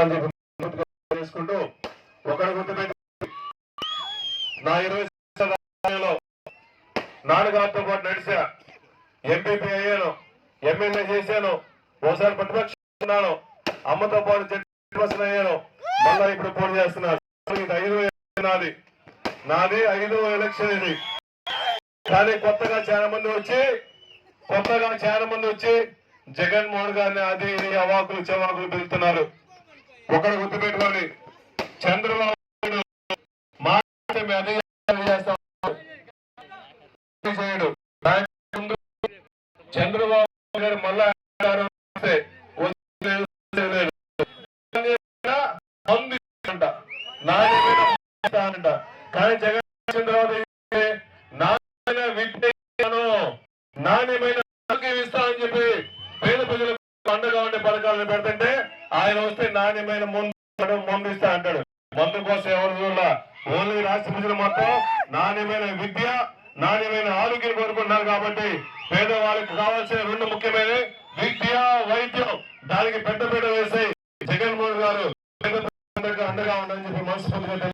అని చెప్పి ఒకటి గుర్తుపెట్టి నా ఇరవై నాన్నగారితో పాటు నడిచా. ఎంపీపీ అయ్యాను ఎమ్మెల్యే చేశాను ఒకసారి ప్రతిపక్షం అమ్మతో పాటు జడ్పర్సన్ అయ్యాను మళ్ళా ఇప్పుడు పోటీ చేస్తున్నారు. ఇది ఐదో నాది. నాది ఐదో ఎలక్షన్ ఇది. కానీ కొత్తగా చాలా మంది వచ్చి కొత్తగా చాలా మంది వచ్చి జగన్మోహన్ గారిని అది ఇది అవాకులు చవాకులు పిలుస్తున్నారు. ఒకరు గుర్తుపెట్టుకోండి చంద్రబాబు నాయుడు చేయడు చంద్రబాబు గారు మళ్ళా కానీ జగన్ చంద్రబాబు నాణ్యమైన విద్యను నాణ్యమైన ఆరోగ్యం ఇస్తానని చెప్పి పేద ప్రజలకు అండగా ఉండే పథకాలను పెడుతుంటే ఆయన వస్తే నాణ్యమైన ముందు ముందు ఇస్తా అంటాడు. మందు కోసం ఎవరు చూడాల? ఓన్లీ రాష్ట్ర ప్రజలు మొత్తం నాణ్యమైన విద్య నాణ్యమైన ఆరోగ్యం కోరుకుంటున్నారు కాబట్టి పేదవాళ్ళకి కావాల్సిన రెండు ముఖ్యమైన విద్య వైద్యం. దానికి పెద్దపీట వేసి జగన్మోహన్ గారు అండగా ఉండాలని చెప్పి మనస్ఫూర్తిగా